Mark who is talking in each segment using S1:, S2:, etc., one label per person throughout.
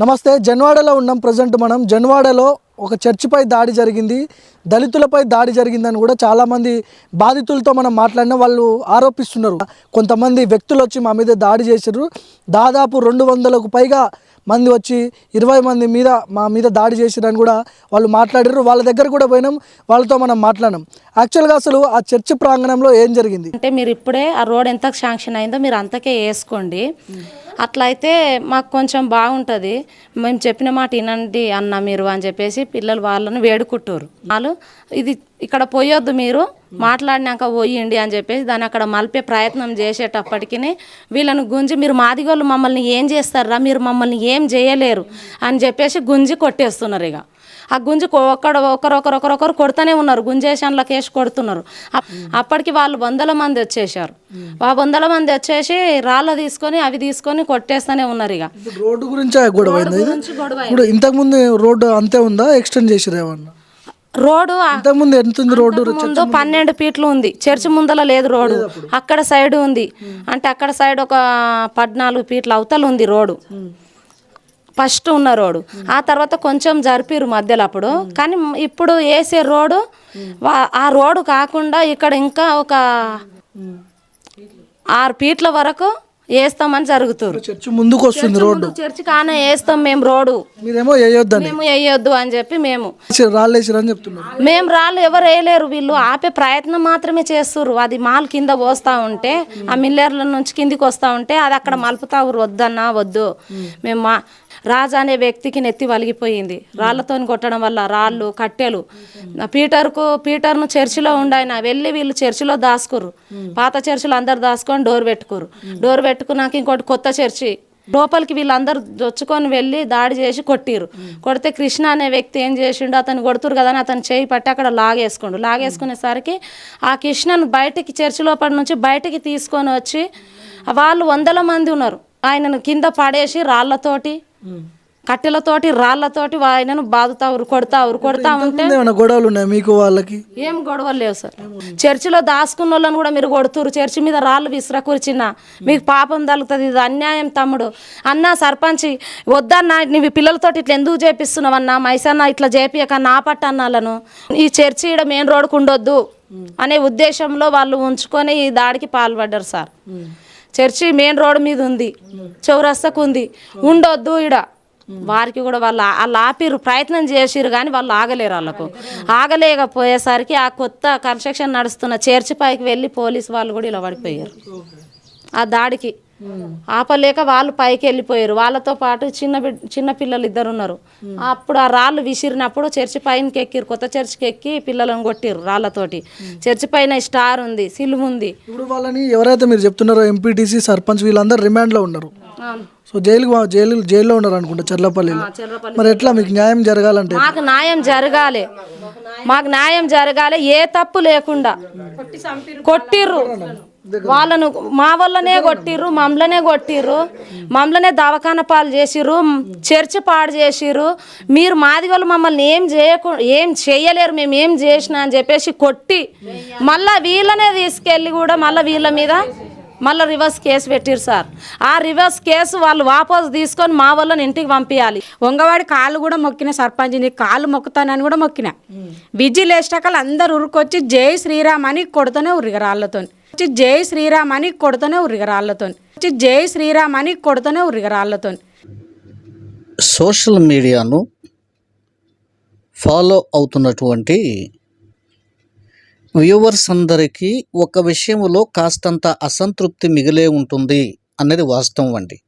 S1: నమస్తే జన్వాడలో ఉన్నాం ప్రజెంట్ మనం. జన్వాడలో ఒక చర్చిపై దాడి జరిగింది. దళితులపై దాడి జరిగిందని కూడా చాలామంది బాధితులతో మనం మాట్లాడిన వాళ్ళు ఆరోపిస్తున్నారు. కొంతమంది వ్యక్తులు వచ్చి మా మీద దాడి చేశారు దాదాపు రెండు వందలకు పైగా మంది వచ్చి ఇరవై మంది మీద మా మీద దాడి చేసిరని కూడా వాళ్ళు మాట్లాడారు వాళ్ళ దగ్గర కూడా పోయినాం. వాళ్ళతో మనం మాట్లాడినాం. యాక్చువల్గా అసలు ఆ చర్చి ప్రాంగణంలో ఏం జరిగింది?
S2: అంటే మీరు ఇప్పుడే ఆ రోడ్ ఎంత శాంక్షన్ అయిందో మీరు అంతకే వేసుకోండి. అట్లా అయితే మాకు కొంచెం బాగుంటుంది. మేము చెప్పిన మాట వినండి అన్న మీరు అని చెప్పేసి పిల్లలు వాళ్ళని వేడుకుంటారు వాళ్ళు ఇది ఇక్కడ పోయొద్దు మీరు మాట్లాడినాక పోయండి అని చెప్పేసి దాన్ని అక్కడ మలిపే ప్రయత్నం చేసేటప్పటికి వీళ్ళని గుంజి మీరు మాదిగోళ్ళు మమ్మల్ని ఏం చేస్తారా? మీరు మమ్మల్ని ఏం చేయలేరు? అని చెప్పేసి గుంజి కొట్టేస్తున్నారు ఇక. ఆ గుంజి ఒక్కడ ఒకరొకరు ఒకరొకరు కొడుతూనే ఉన్నారు. గుంజేషన్లకు వేసి కొడుతున్నారు. అప్- అప్పటికి వాళ్ళు వందల మంది వచ్చేసారు ఆ వందల మంది వచ్చేసి రాళ్ళ తీసుకొని అవి తీసుకొని కొట్టేస్తూనే ఉన్నారు ఇక.
S1: రోడ్డు గురించే గొడవ ఇంతకుముందు రోడ్డు అంతే ఉందా? ఎక్స్టెండ్ చేసిరు ఏమన్నా?
S2: రోడ్డు
S1: ఎంత ఉంది రోడ్డు?
S2: ముందు పన్నెండు ఫీట్లు ఉంది. చర్చి ముందల లేదు రోడ్డు. అక్కడ సైడ్ ఉంది. అంటే అక్కడ సైడ్ ఒక పద్నాలుగు ఫీట్ల అవతల ఉంది రోడ్డు. ఫస్ట్ ఉన్న రోడ్డు. ఆ తర్వాత కొంచెం జరిపిరు మధ్యలో అప్పుడు. కానీ ఇప్పుడు వేసే రోడ్డు ఆ రోడ్డు కాకుండా ఇక్కడ ఇంకా ఒక ఆరు ఫీట్ల వరకు వేస్తామని జరుగుతారు.
S1: చర్చి ముందుకు వస్తుంది రోడ్డు.
S2: చర్చి కానే వేస్తాం మేము రోడ్డు.
S1: మీరేమో వేయొద్దని
S2: మేము వేయొద్దు అని చెప్పి మేము.
S1: అని చెప్తున్నారు.
S2: మేము రాళ్ళు ఎవరు వేయలేరు వీళ్ళు. ఆపే ప్రయత్నం మాత్రమే చేస్తుర్రు. అది మాల్ కింద పోస్తా ఉంటే ఆ మిల్లర్ల నుంచి కిందికి వస్తా ఉంటే అది అక్కడ మలుపుతా వద్దన్నా వద్దు. మేము. రాజు అనే వ్యక్తికి నెత్తి వలిగిపోయింది. రాళ్ళతో కొట్టడం వల్ల రాళ్ళు కట్టెలు. పీటర్కు పీటర్ను చర్చిలో ఉండాయన వెళ్ళి వీళ్ళు చర్చిలో దాసుకుర్రు పాత చర్చిలో అందరు దాసుకొని డోర్ పెట్టుకురు డోర్ పెట్టుకున్నాక ఇంకోటి కొత్త చర్చి. లోపలికి వీళ్ళందరూ దొచ్చుకొని వెళ్ళి దాడి చేసి కొట్టిరు కొడితే కృష్ణ అనే వ్యక్తి ఏం చేసిండు అతను కొడుతురు కదా అని అతను చేయి పట్టి అక్కడ లాగేసుకుండు. లాగేసుకునేసరికి ఆ కృష్ణను బయటికి చర్చి లోపల నుంచి బయటికి తీసుకొని వచ్చి వాళ్ళు వందల మంది ఉన్నారు. ఆయనను కింద పడేసి రాళ్ళతోటి కట్టెలతోటి రాళ్ళతోటి ఆయనను బాదుతావురు కొడతావురు కొడతా ఉంటే
S1: గొడవలు ఉన్నాయి మీకు వాళ్ళకి?
S2: ఏం గొడవలు లేవు సార్. చర్చిలో దాచుకున్న వాళ్ళని కూడా మీరు కొడుతురు చర్చి మీద రాళ్ళు విసిరకూర్చిన మీకు పాపం తగులుతుంది. ఇది అన్యాయం తమ్ముడు. అన్న సర్పంచ్ వద్దన్న నీవి పిల్లలతోటి ఇట్లా ఎందుకు చేపిస్తున్నావన్నా? మైసన్న ఇట్లా చేపియక నా పట్టన్నాలను ఈ చర్చి ఈడ మెయిన్ రోడ్కు ఉండొద్దు అనే ఉద్దేశంలో వాళ్ళు ఉంచుకొని ఈ దాడికి పాల్పడ్డారు సార్. చర్చి మెయిన్ రోడ్ మీద ఉంది. చౌరస్తకు ఉంది ఉండొద్దు ఈడ. వారికి కూడా వాళ్ళు వాళ్ళు ఆపిరు ప్రయత్నం చేసిరు కానీ వాళ్ళు ఆగలేరు వాళ్ళకు. ఆగలేకపోయేసరికి ఆ కొత్త కన్స్ట్రక్షన్ నడుస్తున్న చర్చి పైకి వెళ్ళి పోలీసు వాళ్ళు కూడా ఇలా పడిపోయారు. ఆ దాడికి. ఆపలేక వాళ్ళు పైకి వెళ్ళిపోయారు. వాళ్ళతో పాటు చిన్న చిన్న పిల్లలు ఇద్దరు ఉన్నారు. అప్పుడు ఆ రాళ్ళు విసిరినప్పుడు చర్చి పైనకి ఎక్కిరు. కొత్త చర్చికి ఎక్కి పిల్లలను కొట్టిరు రాళ్ళతోటి. చర్చి పైన స్టార్ ఉంది సిలుము ఉంది.
S1: ఇప్పుడు వాళ్ళని ఎవరైతే మీరు చెప్తున్నారో ఎంపీటీసీ సర్పంచ్ వీళ్ళందరూ రిమాండ్లో ఉన్నారు. సో జైలుకి వా- జైలు జైల్లో ఉన్నారు అనుకుంటా చర్లపల్లిలో. మరి ఎట్లా మీకు న్యాయం జరగాలంటే?
S2: మాకు న్యాయం జరగాలి. మాకు న్యాయం జరగాలి. ఏ తప్పు లేకుండా. కొట్టిర్రు వాళ్ళను మా వల్లనే కొట్టిర్రు మమ్మల్నే కొట్టిర్రు మమ్మల్నే దవాఖాన పాలు చేసిర్రు చర్చి పాడు చేసిర్రు. మీరు మాది వాళ్ళు మమ్మల్ని ఏం చేయకు ఏం చేయలేరు మేము ఏం చేసినా అని చెప్పేసి కొట్టి మళ్ళా వీళ్ళనే తీసుకెళ్ళి కూడా మళ్ళీ వీళ్ళ మీద మళ్ళీ రివర్స్ కేసు పెట్టిరు సార్. ఆ రివర్స్ కేసు వాళ్ళు వాపస్ తీసుకొని మా వాళ్ళని ఇంటికి పంపించాలి
S3: వంగవాడి కాళ్ళు కూడా మొక్కిన సర్పంచ్ నీ కాళ్ళు మొక్కుతానని కూడా మొక్కిన. విజిల్ వేసినాకలు అందరు ఉరికొచ్చి జై శ్రీరామ్ అని కొడుతూనే ఉరిగ రాళ్ళతో వచ్చి జై శ్రీరామ్ అని కొడుతూనే ఉరిగ రాళ్ళతో వచ్చి జై శ్రీరామ్ అని కొడుతూనే ఉరిగరాళ్ళతో
S4: సోషల్ మీడియాను ఫాలో అవుతున్నటువంటి వ్యూవర్స్ అందరికీ ఒక విషయంలో కాస్తంత అసంతృప్తి మిగిలే ఉంటుంది అన్నది వాస్తవం అండి.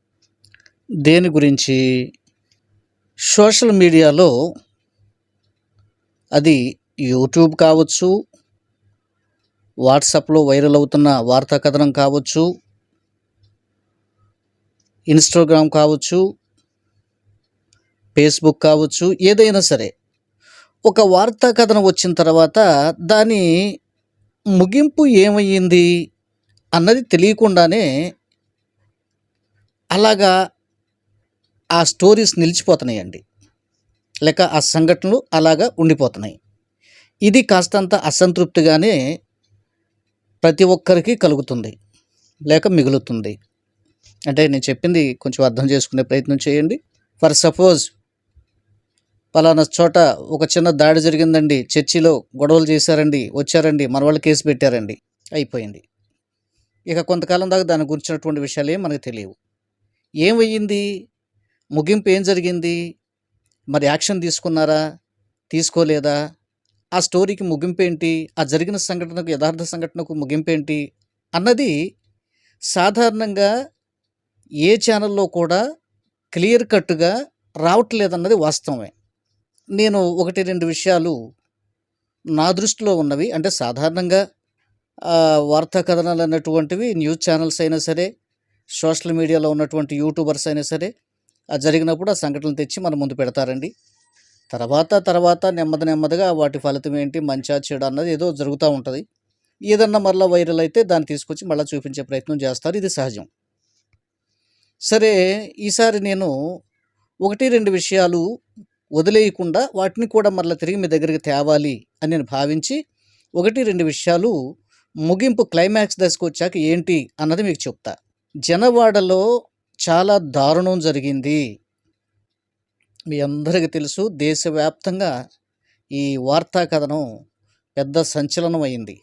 S4: దేని గురించి? సోషల్ మీడియాలో అది యూట్యూబ్ కావచ్చు వాట్సాప్లో వైరల్ అవుతున్న వార్తా కథనం కావచ్చు ఇన్స్టాగ్రామ్ కావచ్చు ఫేస్బుక్ కావచ్చు ఏదైనా సరే. ఒక వార్తా కథనం వచ్చిన తర్వాత దాని ముగింపు ఏమయ్యింది అన్నది తెలియకుండానే అలాగా ఆ స్టోరీస్ నిలిచిపోతున్నాయండి. లేక ఆ సంఘటనలు అలాగా ఉండిపోతున్నాయి. ఇది కాస్తంత అసంతృప్తిగానే ప్రతి ఒక్కరికి కలుగుతుంది లేక మిగులుతుంది. అంటే నేను చెప్పింది కొంచెం అర్థం చేసుకునే ప్రయత్నం చేయండి. ఫర్ సపోజ్ పలానా చోట ఒక చిన్న దాడి జరిగిందండి. చర్చిలో గొడవలు చేశారండి వచ్చారండి మన వాళ్ళు కేసు పెట్టారండి. అయిపోయింది. ఇక కొంతకాలం దాకా దాని గురించినటువంటి విషయాలు ఏం మనకు తెలియవు. ఏమయ్యింది ముగింపు ఏం జరిగింది? మరి యాక్షన్ తీసుకున్నారా? తీసుకోలేదా? ఆ స్టోరీకి ముగింపు ఏంటి ఆ జరిగిన సంఘటనకు యథార్థ సంఘటనకు ముగింపు ఏంటి అన్నది సాధారణంగా ఏ ఛానల్లో కూడా క్లియర్ కట్గా రావట్లేదన్నది వాస్తవమే. నేను ఒకటి రెండు విషయాలు నా దృష్టిలో ఉన్నవి. అంటే సాధారణంగా వార్తా కథనాలు అన్నటువంటివి న్యూస్ ఛానల్స్ అయినా సరే సోషల్ మీడియాలో ఉన్నటువంటి యూట్యూబర్స్ అయినా సరే ఆ జరిగినప్పుడు ఆ సంఘటనలు తెచ్చి మన ముందు పెడతారండి. తర్వాత తర్వాత నెమ్మది నెమ్మదిగా వాటి ఫలితం ఏంటి మంచా చెడు అన్నది ఏదో జరుగుతూ ఉంటుంది. ఏదన్నా మరలా వైరల్ అయితే దాన్ని తీసుకొచ్చి మళ్ళీ చూపించే ప్రయత్నం చేస్తారు. ఇది సహజం. సరే ఈసారి నేను ఒకటి రెండు విషయాలు వదిలేయకుండా వాటిని కూడా మరలా తిరిగి మీ దగ్గరికి తేవాలి అని నేను భావించి ఒకటి రెండు విషయాలు ముగింపు క్లైమాక్స్ దశకు వచ్చాక ఏంటి అన్నది మీకు చెప్తా. జనవాడలో చాలా దారుణం జరిగింది. మీ అందరికీ తెలుసు దేశవ్యాప్తంగా ఈ వార్తా కథనం పెద్ద సంచలనం అయింది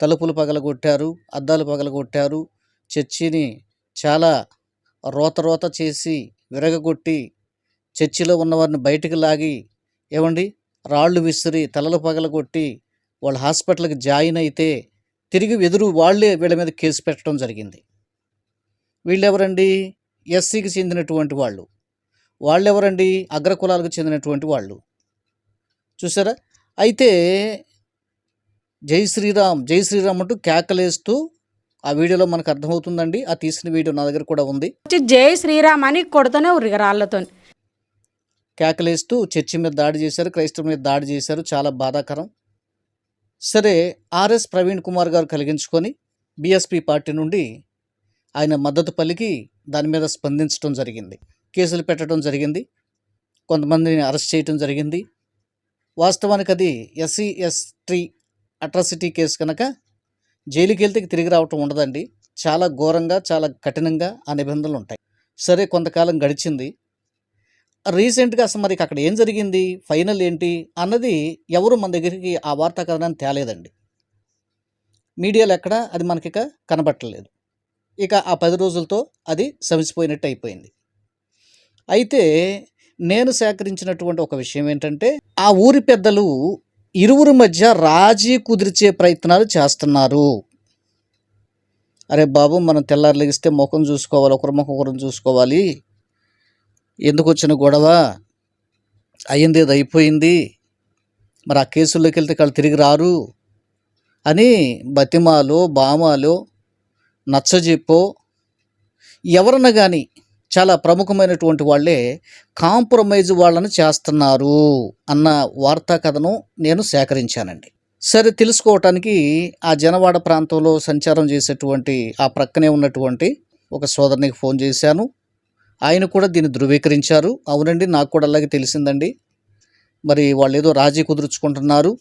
S4: తలుపులు పగలగొట్టారు అద్దాలు పగలగొట్టారు చర్చిని చాలా రోత రోత చేసి విరగగొట్టి చర్చిలో ఉన్నవారిని బయటకు లాగి ఏమండి? రాళ్ళు విసిరి తలలు పగలగొట్టి వాళ్ళు హాస్పిటల్కి జాయిన్ అయితే తిరిగి ఎదురు వాళ్ళే వీళ్ళ మీద కేసు పెట్టడం జరిగింది. వీళ్ళెవరండి? ఎస్సీకి చెందినటువంటి వాళ్ళు. వాళ్ళెవరండి? అగ్రకులాలకు చెందినటువంటి వాళ్ళు. చూసారా అయితే జై శ్రీరామ్ జై శ్రీరామ్ అంటూ కేకలేస్తూ ఆ వీడియోలో మనకు అర్థమవుతుందండి. ఆ తీసిన వీడియో నా దగ్గర కూడా ఉంది.
S3: జై శ్రీరామ్ అని కొడుతూనే ఉర్రిగ రాళ్ళతో.
S4: కేకలేస్తూ చర్చి మీద దాడి చేశారు క్రైస్తవుల మీద దాడి చేశారు. చాలా బాధాకరం. సరే ఆర్ఎస్ ప్రవీణ్ కుమార్ గారు కలిగించుకొని బీఎస్పీ పార్టీ నుండి ఆయన మద్దతు పలికి దాని మీద స్పందించడం జరిగింది. కేసులు పెట్టడం జరిగింది. కొంతమందిని అరెస్ట్ చేయడం జరిగింది. వాస్తవానికి అది ఎస్సీ ఎస్టీ అట్రాసిటీ కేసు కనుక జైలుకి వెళ్తే తిరిగి రావటం ఉండదండి. చాలా ఘోరంగా చాలా కఠినంగా ఆ నిబంధనలు ఉంటాయి. సరే కొంతకాలం గడిచింది. రీసెంట్గా అసలు మరి అక్కడ ఏం జరిగింది? ఫైనల్ ఏంటి? అన్నది ఎవరు మన దగ్గరికి ఆ వార్తా కథనాన్ని తేలేదండి. మీడియాలో ఎక్కడ అది మనకిక కనబట్టలేదు. ఇక ఆ పది రోజులతో అది సమిసిపోయినట్టు అయిపోయింది. అయితే నేను సేకరించినటువంటి ఒక విషయం ఏంటంటే ఆ ఊరి పెద్దలు ఇరువురి మధ్య రాజీ కుదిర్చే ప్రయత్నాలు చేస్తున్నారు. అరే బాబు మనం తెల్లారు లెగిస్తే ముఖం చూసుకోవాలి ఒకరి ముఖం ఒకరిని చూసుకోవాలి. ఎందుకు వచ్చిన గొడవ? అయ్యింది ఏదో అయిపోయింది. మరి ఆ కేసుల్లోకి వెళ్తే వాళ్ళు తిరిగి రారు అని బతిమాలో బామాలో నచ్చజెప్పో ఎవరన్నా కానీ చాలా ప్రముఖమైనటువంటి వాళ్ళే కాంప్రమైజ్ వాళ్ళని చేస్తున్నారు అన్న వార్తా కథను నేను సేకరించానండి. సరే తెలుసుకోవటానికి ఆ జనవాడ ప్రాంతంలో సంచారం చేసేటువంటి ఆ ప్రక్కనే ఉన్నటువంటి ఒక సోదరునికి ఫోన్ చేశాను. ఆయన కూడా దీన్ని ధృవీకరించారు. అవునండి నాకు కూడా అలాగే తెలిసిందండి. మరి వాళ్ళు ఏదో రాజీ కుదుర్చుకుంటున్నారు.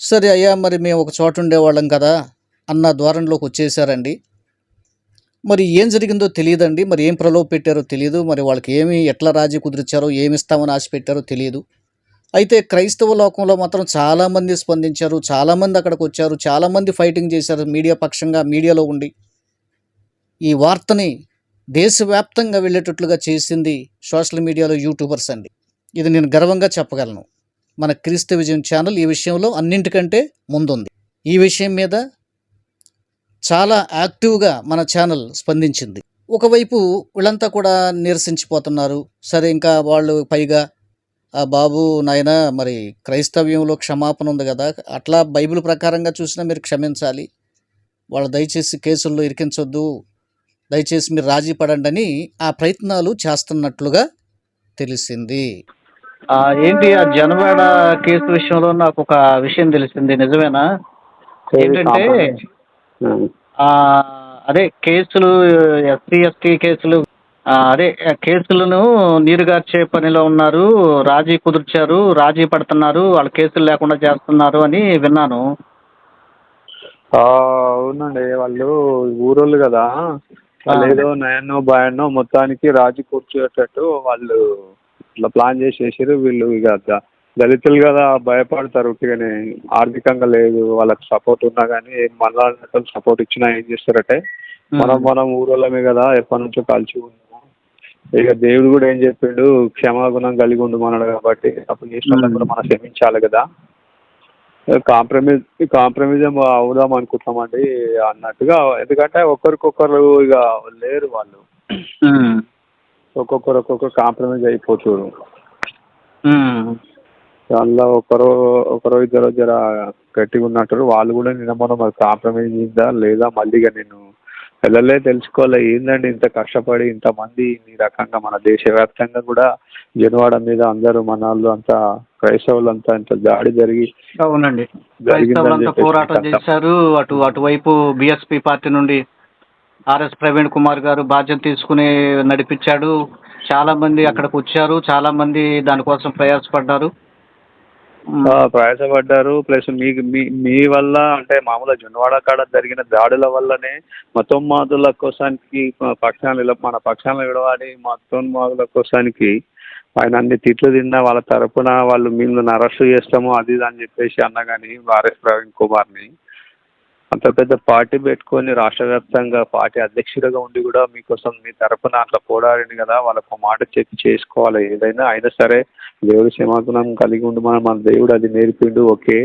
S4: సరే అయ్యా మరి మేము ఒక చోట ఉండేవాళ్ళం కదా అన్న ద్వారంలోకి వచ్చేసారండి. మరి ఏం జరిగిందో తెలియదండి. మరి ఏం ప్రలోభ పెట్టారో తెలియదు. మరి వాళ్ళకి ఏమి ఎట్లా రాజీ కుదిర్చారో ఏమి ఇస్తామని ఆశ పెట్టారో తెలియదు. అయితే క్రైస్తవ లోకంలో మాత్రం చాలామంది స్పందించారు. చాలామంది అక్కడికి వచ్చారు. చాలామంది ఫైటింగ్ చేశారు మీడియా పక్షంగా మీడియాలో ఉండి. ఈ వార్తని దేశవ్యాప్తంగా వెళ్ళేటట్లుగా చేసింది సోషల్ మీడియాలో యూట్యూబర్స్ అండి. ఇది నేను గర్వంగా చెప్పగలను. మన క్రీస్తు విజయం ఛానల్ ఈ విషయంలో అన్నింటికంటే ముందుంది. ఈ విషయం మీద చాలా యాక్టివ్గా మన ఛానల్ స్పందించింది. ఒకవైపు వీళ్ళంతా కూడా నిరసించిపోతున్నారు. సరే ఇంకా వాళ్ళు పైగా ఆ బాబు నాయన మరి క్రైస్తవ్యంలో క్షమాపణ ఉంది కదా అట్లా బైబిల్ ప్రకారంగా చూసినా మీరు క్షమించాలి. వాళ్ళు దయచేసి కేసుల్లో ఇరికించొద్దు. దయచేసి మీరు రాజీ పడండి అని ఆ ప్రయత్నాలు చేస్తున్నట్లుగా తెలిసింది. ఏంటి ఆ జనవాడ కేసు విషయంలో నాకు ఒక విషయం తెలిసింది. నిజమేనా? ఏంటంటే అదే కేసులు ఎస్సీ ఎస్టీ కేసులు అదే కేసులను నీరుగార్చే పనిలో ఉన్నారు. రాజీ కుదుర్చారు రాజీ పడుతున్నారు. వాళ్ళ కేసులు లేకుండా చేస్తున్నారు అని విన్నాను.
S5: అవునండి. వాళ్ళు ఊరోళ్ళు కదా. వాళ్ళు ఏదో నయన్నో భయాన్నో మొత్తానికి రాజు కూర్చోటట్టు వాళ్ళు ఇట్లా ప్లాన్ చేసేసారు. వీళ్ళు ఇక దళితులు కదా భయపడతారు ఉట్టిగానే. ఆర్థికంగా లేదు వాళ్ళకి సపోర్ట్ ఉన్నా కానీ మళ్ళా సపోర్ట్ ఇచ్చినా ఏం చేస్తారంటే? మనం మనం ఊరోళ్ళమే కదా ఎప్పటి నుంచో కలిసి ఉన్నాము ఇక దేవుడు కూడా ఏం చెప్పిండు? క్షమాగుణం కలిగి ఉండమన్నాడు కాబట్టి అప్పుడు చేసిన కూడా మనం క్షమించాలి కదా. కాంప్రమైజ్ కాంప్రమైజ్ అవుదాం అనుకుంటున్నామండి అన్నట్టుగా. ఎందుకంటే ఒకరికొకరు ఇక లేరు వాళ్ళు. ఒక్కొక్కరు ఒక్కొక్కరు కాంప్రమైజ్ అయిపోతారు
S6: ఉమ్.
S5: దానిలో ఒకరు ఒకరు ఇద్దరు జర గట్టిగా ఉన్నట్టు వాళ్ళు కూడా నిన్న మొన్న మరి కాంప్రమైజ్ అయిందా లేదా మళ్ళీ ఇక నేను వెళ్ళలే తెలుసుకోవాలి ఏందండి ఇంత కష్టపడి ఇంతమంది ఈ రకంగా మన దేశవ్యాప్తంగా కూడా జనవాడ మీద అందరూ మన వాళ్ళు అంతా క్రైస్తవులు అంతా ఇంత దాడి జరిగి
S6: అవునండి. క్రైస్తవులంతా పోరాటం. చేశారు. అటు అటువైపు బిఎస్పి పార్టీ నుండి ఆర్ఎస్ ప్రవీణ్ కుమార్ గారు బాధ్యత తీసుకుని నడిపించాడు. చాలా మంది అక్కడికి వచ్చారు. చాలా మంది దానికోసం ప్రయాసపడ్డారు.
S5: ప్రయాసపడ్డారు. ప్లస్ మీకు మీ మీ వల్ల అంటే మామూలుగా జొన్నవాడ కాడ జరిగిన దాడుల వల్లనే మతోన్మాదుల కోసానికి పక్షాలు మన మన పక్షాలు నిలబడి మతోన్మాదుల కోసానికి ఆయన అన్ని తిట్లు తిన్నా వాళ్ళ తరపున వాళ్ళు మిమ్మల్ని అరెస్ట్ చేస్తాము అది ఇది అని చెప్పేసి అన్నా కానీ ఆర్ఎస్ ప్రవీణ్ కుమార్ని అంత పెద్ద పార్టీ పెట్టుకొని రాష్ట్ర వ్యాప్తంగా పార్టీ అధ్యక్షుడిగా ఉండి కూడా మీకోసం మీ తరపున అట్లా పోరాడింది కదా వాళ్ళకు ఒక మాట చెప్పి చేసుకోవాలి. ఏదైనా అయినా సరే దేవుడు క్షమాగుణం కలిగి ఉండి మనం మన దేవుడు అది నేర్పిండు ఓకే.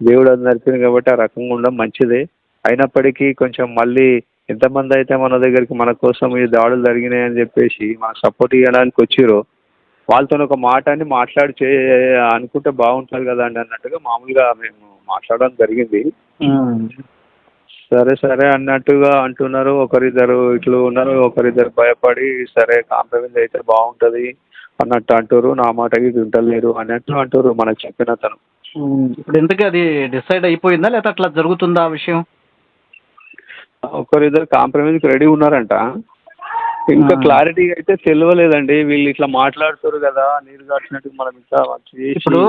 S5: దేవుడు అది నేర్పిండు కాబట్టి ఆ రకంగా ఉండడం మంచిదే. అయినప్పటికీ కొంచెం మళ్ళీ ఎంతమంది అయితే మన దగ్గరికి మన కోసం ఈ దాడులు జరిగినాయి అని చెప్పేసి మనకు సపోర్ట్ ఇవ్వడానికి వచ్చిరో వాళ్ళతో ఒక మాట అని మాట్లాడి చే అనుకుంటే బాగుంటుంది కదా అండి అన్నట్టుగా మామూలుగా మేము మాట్లాడడం జరిగింది. సరే సరే అన్నట్టుగా అంటున్నారు ఒకరిద్దరు ఇట్లు ఉన్నారు ఒకరిద్దరు భయపడి సరే కాంప్రమైజ్ అయితే బాగుంటుంది అన్నట్టు అంటారు నా మాటకి వింటలేరు అన్నట్టు అంటారు మనకు చెప్పిన తను.
S6: ఇప్పుడు ఇంతకీ అది డిసైడ్ అయిపోయిందా లేకపోతే అట్లా జరుగుతుందా ఆ విషయం
S5: ఒకరిద్దరు కాంప్రమైజ్కి రెడీ ఉన్నారంట ఇంకా. క్లారిటీ అయితే తెలియలేదండి వీళ్ళు ఇట్లా మాట్లాడుతారు కదా నీరు కాచినట్టు మనం ఇంకా
S6: ఇప్పుడు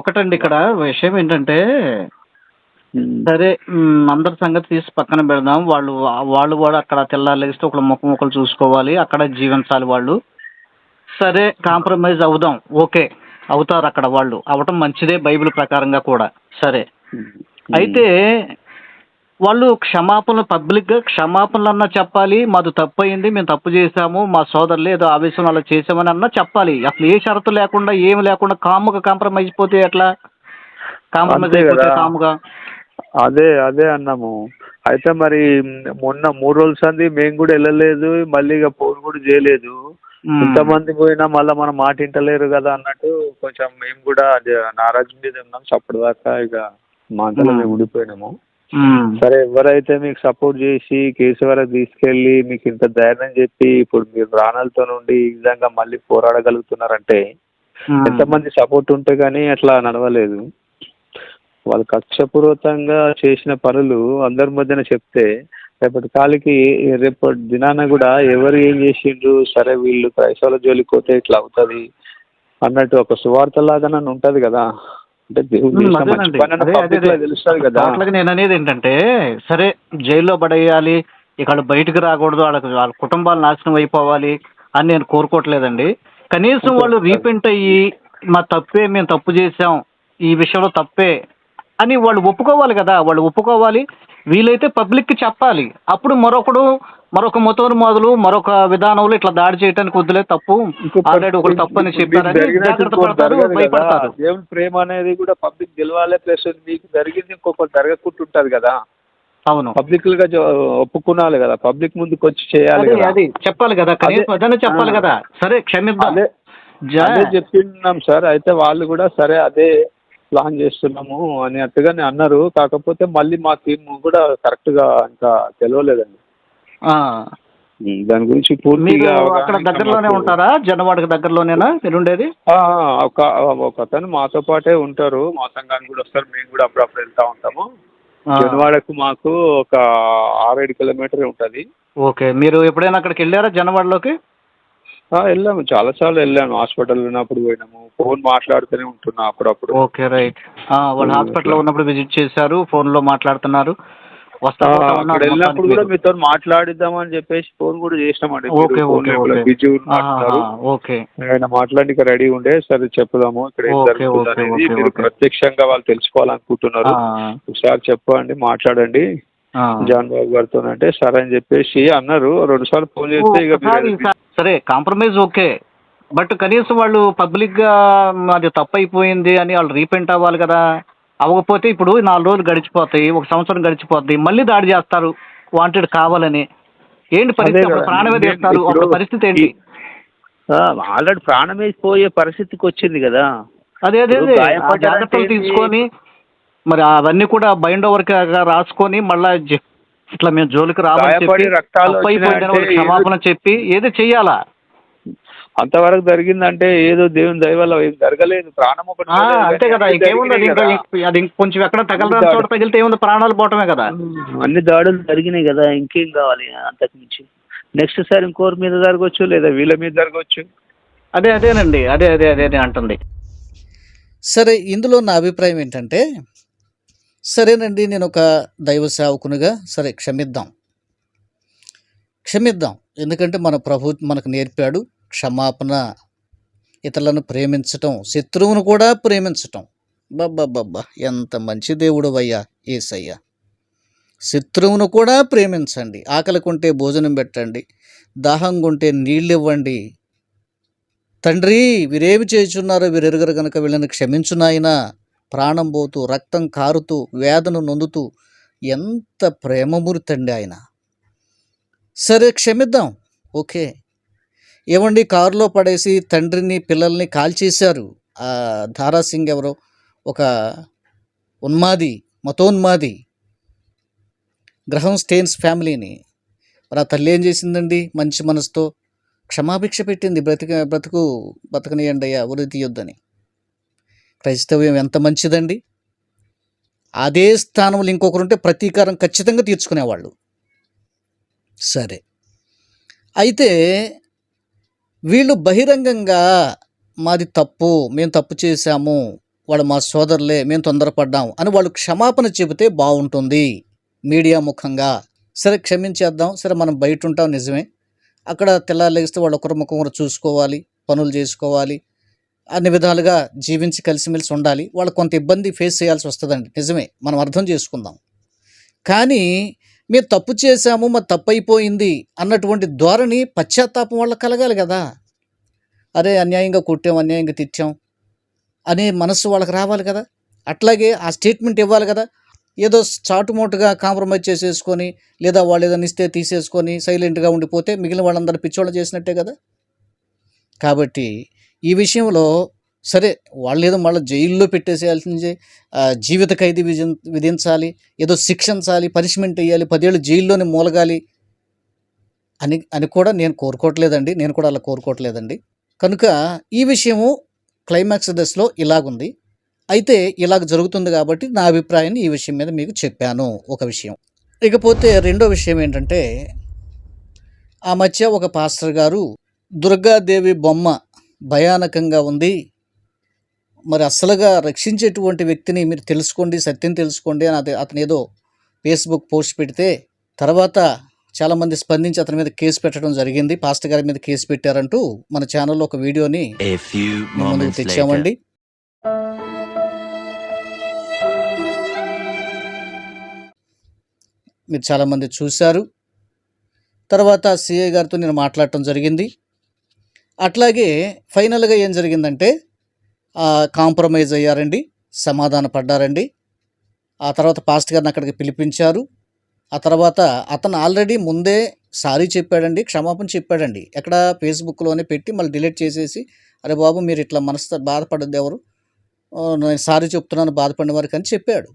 S6: ఒకటండి ఇక్కడ విషయం ఏంటంటే. సరే అందరి సంగతి తీసి పక్కన పెడదాం. వాళ్ళు వాళ్ళు కూడా అక్కడ తెల్లాలేస్తే ఒకళ్ళ ముఖం ఒకరు చూసుకోవాలి. అక్కడ జీవించాలి వాళ్ళు. సరే కాంప్రమైజ్ అవుదాం. ఓకే అవుతారు అక్కడ వాళ్ళు. అవటం మంచిదే బైబిల్ ప్రకారంగా కూడా. సరే. అయితే వాళ్ళు క్షమాపణలు పబ్లిక్గా క్షమాపణలు అన్నా చెప్పాలి. మాది తప్పు అయింది మేము తప్పు చేశాము మా సోదరులు ఏదో ఆవేశం అలా చేసామని అన్నా చెప్పాలి. అసలు ఏ షరతు లేకుండా ఏమి లేకుండా కాముగా కాంప్రమైజ్ పోతే ఎట్లా? కాంప్రమైజ్ అయిపోతే. కాముగా?
S5: అదే అదే అన్నాము అయితే మరి మొన్న మూడు రోజుల సంది మేము కూడా వెళ్ళలేదు మళ్ళీ ఇక ఫోన్ కూడా చేయలేదు. ఇంతమంది పోయినా మళ్ళీ మనం మాట వింటలేరు కదా అన్నట్టు కొంచెం మేము కూడా నారాజు మీద ఉన్నాం అప్పటి దాకా ఇక మా అంతలో మేము ఉండిపోయినాము
S6: మ్మ్.
S5: సరే ఎవరైతే మీకు సపోర్ట్ చేసి కేసు వరకు తీసుకెళ్ళి మీకు ఇంత ధైర్యం చెప్పి ఇప్పుడు మీరు ప్రాణాలతో నుండి ఈ విధంగా మళ్ళీ పోరాడగలుగుతున్నారంటే. ఎంతమంది సపోర్ట్ ఉంటే కానీ అట్లా నడవలేదు వాళ్ళు కక్షపూర్వకంగా చేసిన పనులు అందరి మధ్యన చెప్తే రేపటి కాలికి రేపటి దినాన కూడా ఎవరు ఏం చేసిండ్రు? సరే వీళ్ళు క్రైస్తవుల జోలికి పోతే ఇట్లా అవుతుంది? అన్నట్టు ఒక సువార్త లాగా ఉంటది కదా. అంటే
S6: నేను అనేది ఏంటంటే సరే జైల్లో పడేయాలి ఇక్కడ బయటకు రాకూడదు వాళ్ళకి వాళ్ళ కుటుంబాలు నాశనం అయిపోవాలి అని నేను కోరుకోవట్లేదండి. కనీసం వాళ్ళు రీపెంట్ అయ్యి మా తప్పే మేము తప్పు చేసాం ఈ విషయంలో తప్పే అని వాళ్ళు ఒప్పుకోవాలి కదా వాళ్ళు ఒప్పుకోవాలి. వీలైతే పబ్లిక్కి చెప్పాలి. అప్పుడు మరొకడు మరొక మొత్తం మొదలు మరొక విధానంలో ఇట్లా దాడి చేయడానికి వద్దులే తప్పు. ఆల్రెడీ ఒకరు తప్పు అని చెప్పారని జాగ్రత్త పడతారు. భయపడతారు.
S5: దేవుని ప్రేమ అనేది కూడా పబ్లిక్ గెలవాలి ప్లస్ మీకు జరిగింది ఇంకొకరు జరగకుంటుంటది కదా.
S6: అవును.
S5: పబ్లిక్గా ఒప్పుకునాలి కదా పబ్లిక్ ముందుకు వచ్చి చేయాలి
S6: అదే చెప్పాలి కదా కనీసం అదనే చెప్పాలి. కదా. సరే క్షమిద్దాం.
S5: అదే చెప్తున్నాం సార్ అయితే వాళ్ళు కూడా సరే అదే ప్లాన్ చేస్తున్నాము అన్నట్టుగానే అన్నారు. కాకపోతే మళ్ళీ మా టీం కూడా కరెక్ట్గా ఇంకా తెలియలేదండి
S6: ఆ.
S5: దాని గురించి పూర్తిగా
S6: అక్కడ దగ్గరలోనే ఉంటారా? జనవాడకి దగ్గరలోనేనా? మీరు ఉండేది
S5: ఆ, ఒక ఒక అతను మాతో పాటే ఉంటారు. మా సంఘానికి కూడా వస్తారు. మేము కూడా అప్పుడప్పుడు వెళ్తా ఉంటాము. జనవాడకు మాకు ఒక ఆరేడు కిలోమీటర్ ఉంటుంది.
S6: ఓకే. మీరు ఎప్పుడైనా అక్కడికి వెళ్ళారా జనవాడలోకి?
S5: వెళ్ళాము. చాలా సార్లు వెళ్ళాను. హాస్పిటల్ ఉన్నప్పుడు పోయినాము. ఫోన్ మాట్లాడుతూనే ఉంటున్నా అప్పుడప్పుడు.
S6: Okay right. వాళ్ళు హాస్పిటల్లో ఉన్నప్పుడు విజిట్ చేశారు. ఫోన్లో మాట్లాడుతున్నారు.
S4: వస్తా
S5: అక్కడ వెళ్ళినప్పుడు కూడా. మీతో మాట్లాడిద్దామని చెప్పేసి ఫోన్ కూడా చేసినామండి.
S4: ఓకే ఓకే
S5: లో బిజీ
S4: ఓకే.
S5: ఆయన మాట్లాడడానికి రెడీ ఉండే సరే చెప్పుదాము ఇక్కడ ఏం జరుగుతుంది అనేది మీరు. ప్రత్యక్షంగా వాళ్ళు తెలుసుకోవాలనుకుంటున్నారు. ఒకసారి చెప్పండి మాట్లాడండి. జాన్ బాబు గారితో అంటే సరే అని చెప్పేసి అన్నారు. రెండు సార్లు ఫోన్ చేస్తే ఇక
S4: ఒకసారి
S5: మీరు-
S4: స- సరే. Compromise okay. బట్ కనీసం వాళ్ళు పబ్లిక్గా అది తప్పు అయిపోయింది అని వాళ్ళు రీపెంట్ అవ్వాలి కదా. అవ్వకపోతే ఇప్పుడు నాలుగు రోజులు గడిచిపోతాయి ఒక సంవత్సరం గడిచిపోద్ది మళ్ళీ దాడి చేస్తారు వాంటెడ్ కావాలని. ఏంటి పరిస్థితి?
S5: అదే
S4: అప్పుడు
S5: కదా.
S4: ప్రాణమే తీస్తారు.
S5: ఇప్పుడు
S4: అప్పుడు పరిస్థితి ఏంటి?
S5: ఆల్రెడీ ప్రాణమే పోయే పరిస్థితికి వచ్చింది కదా.
S4: అదే అదే
S5: ఇప్పుడు
S4: అదే. ఆ
S5: గాయపడ్డారంటే
S4: జాగ్రత్తలు
S5: ఏంటి?
S4: తీసుకొని మరి అవన్నీ కూడా బైండ్ ఓవర్ రాసుకొని మళ్ళా ఇట్లా మేము జోలికి
S5: గాయపడి
S4: చెప్పి
S5: రక్తాలు
S4: తప్పు అయిపోయిందని
S5: వచ్చినాయంటే
S4: వాళ్ళకి క్షమాపణ చెప్పి ఏదో చెయ్యాలా?
S5: అంతవరకు జరిగిందంటే ఏదో దేవుని దయ వల్ల ఏం జరగలేదు ప్రాణం ఒకటి
S4: ఆ,
S5: పోలేదు
S4: అంతే కదా
S5: అన్ని
S4: అది ఇంకా
S5: జరిగినాయి కదా.
S4: అది ఇంక కొంచెం ఎక్కడ తగలరాని చోట తగిలితే ఏముంది? ప్రాణాలు పోవటమే కదా.
S5: అన్ని దాడులు జరిగినాయి కదా ఇంకేం కావాలి అంతకు మించి? నెక్స్ట్ సారి ఇంకోరి మీద జరగవచ్చు లేదా వీళ్ళ మీద జరగవచ్చు
S4: అదే అదేనండి అదే అదే అదే అదే అంటుంది. సరే ఇందులో నా అభిప్రాయం ఏంటంటే సరేనండి నేను ఒక దైవ సేవకునిగా సరే క్షమిద్దాం. క్షమిద్దాం. ఎందుకంటే మన ప్రభు మనకు నేర్పాడు క్షమాపణ ఇతరులను ప్రేమించటం శత్రువును కూడా ప్రేమించటం. బబ్బా ఎంత మంచి దేవుడు అయ్యా ఏసయ్యా. శత్రువును కూడా ప్రేమించండి ఆకలికుంటే భోజనం పెట్టండి దాహం ఉంటే నీళ్ళు ఇవ్వండి తండ్రి వీరేమి చేయుచున్నారో వీరెరుగరు కనుక వీళ్ళని క్షమించునాయనా? ప్రాణం పోతూ రక్తం కారుతూ వేదన నొందుతూ ఎంత ప్రేమమూర్తి ఆయన. సరే క్షమిద్దాం. ఓకే. ఏమండి కారులో పడేసి తండ్రిని పిల్లల్ని కాల్చేశారు. ఆ ధారాసింగ్ ఎవరో? ఒక ఉన్మాది మతోన్మాది. గ్రహం స్టేన్స్ ఫ్యామిలీని. మరి ఆ తల్లి ఏం చేసిందండి? మంచి మనసుతో క్షమాభిక్ష పెట్టింది. బ్రతిక బ్రతుకు బతకనియండి అయ్యా ఉరి తీయొద్దని క్రైస్తవ్యం ఎంత మంచిదండి? అదే స్థానంలో ఇంకొకరు ఉంటే ప్రతీకారం ఖచ్చితంగా తీర్చుకునేవాళ్ళు. సరే. అయితే వీళ్ళు బహిరంగంగా మాది తప్పు మేము తప్పు చేశాము వాళ్ళు మా సోదరులే మేము తొందరపడ్డాం అని వాళ్ళు క్షమాపణ చెబితే బాగుంటుంది మీడియా ముఖంగా. సరే క్షమించేద్దాం. సరే మనం బయట ఉంటాం నిజమే. అక్కడ తెల్లారు లేస్తే వాళ్ళు ఒకరి ముఖం చూసుకోవాలి పనులు చేసుకోవాలి. అన్ని విధాలుగా జీవించి కలిసిమెలిసి ఉండాలి. వాళ్ళు కొంత ఇబ్బంది ఫేస్ చేయాల్సి వస్తుందండి. నిజమే. మనం అర్థం చేసుకుందాం. కానీ మేము తప్పు చేశాము మా తప్పు అయిపోయింది అన్నటువంటి ధోరణి పశ్చాత్తాపం వల్ల కలగాలి కదా. అరే అన్యాయంగా కొట్టాం అన్యాయంగా తిట్టాం అనే మనస్సు వాళ్ళకి రావాలి కదా. అట్లాగే ఆ స్టేట్మెంట్ ఇవ్వాలి కదా. ఏదో చాటుమోటుగా కాంప్రమైజ్ చేసేసుకొని లేదా వాళ్ళు ఏదైనా ఇస్తే తీసేసుకొని సైలెంట్గా ఉండిపోతే మిగిలిన వాళ్ళందరూ పిచ్చోళ్ళు చేసినట్టే కదా. కాబట్టి ఈ విషయంలో సరే వాళ్ళు ఏదో మళ్ళీ జైల్లో పెట్టేసేయాల్సిందే. జీవిత ఖైదీ విధి విధించాలి ఏదో శిక్షించాలి పనిష్మెంట్ వేయాలి పదేళ్ళు జైల్లోనే మూలగాలి అని అని కూడా నేను కోరుకోవట్లేదండి. నేను కూడా అలా కోరుకోవట్లేదండి. కనుక ఈ విషయము క్లైమాక్స్ దశలో ఇలాగుంది. అయితే ఇలాగ జరుగుతుంది కాబట్టి నా అభిప్రాయాన్ని ఈ విషయం మీద మీకు చెప్పాను ఒక విషయం. ఇకపోతే రెండో విషయం ఏంటంటే ఆ మధ్య ఒక పాస్టర్ గారు దుర్గాదేవి బొమ్మ భయానకంగా ఉంది. మరి అసలుగా రక్షించేటువంటి వ్యక్తిని మీరు తెలుసుకోండి సత్యం తెలుసుకోండి అని అది అతను ఏదో ఫేస్బుక్ పోస్ట్ పెడితే తర్వాత చాలామంది స్పందించి అతని మీద కేసు పెట్టడం జరిగింది. పాస్టర్ గారి మీద కేసు పెట్టారంటూ మన ఛానల్లో ఒక వీడియోని. తెచ్చామండి. మీరు చాలామంది చూశారు. తర్వాత సిఐ గారితో నేను మాట్లాడటం జరిగింది. అట్లాగే ఫైనల్గా ఏం జరిగిందంటే కాంప్రమైజ్ అయ్యారండి సమాధాన పడ్డారండి. ఆ తర్వాత పాస్ట్ గారిని అక్కడికి పిలిపించారు. ఆ తర్వాత అతను ఆల్రెడీ ముందే సారీ చెప్పాడండి క్షమాపణ చెప్పాడండి. ఎక్కడ ఫేస్బుక్లోనే పెట్టి మళ్ళీ డిలీట్ చేసేసి అరే బాబు మీరు ఇట్లా మనసు బాధపడద్దు ఎవరు? నేను సారీ చెప్తున్నాను బాధపడిన వారికి అని చెప్పాడు.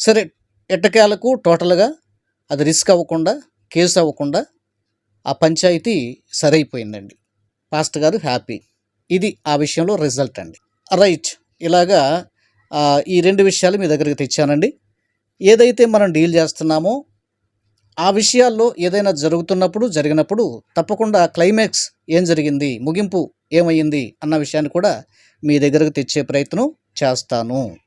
S4: సరే ఎట్టకేలకు టోటల్గా అది రిస్క్ అవ్వకుండా కేసు అవ్వకుండా ఆ పంచాయతీ సరైపోయిందండి. పాస్ట్ గారు హ్యాపీ. ఇది ఆ విషయంలో రిజల్ట్ అండి. రైట్. ఇలాగా ఈ రెండు విషయాలు మీ దగ్గరికి తెచ్చానండి. ఏదైతే మనం డీల్ చేస్తున్నామో ఆ విషయాల్లో ఏదైనా జరుగుతున్నప్పుడు జరిగినప్పుడు తప్పకుండా క్లైమాక్స్ ఏం జరిగింది ముగింపు ఏమైంది అన్న విషయాన్ని కూడా మీ దగ్గరకు తెచ్చే ప్రయత్నం చేస్తాను.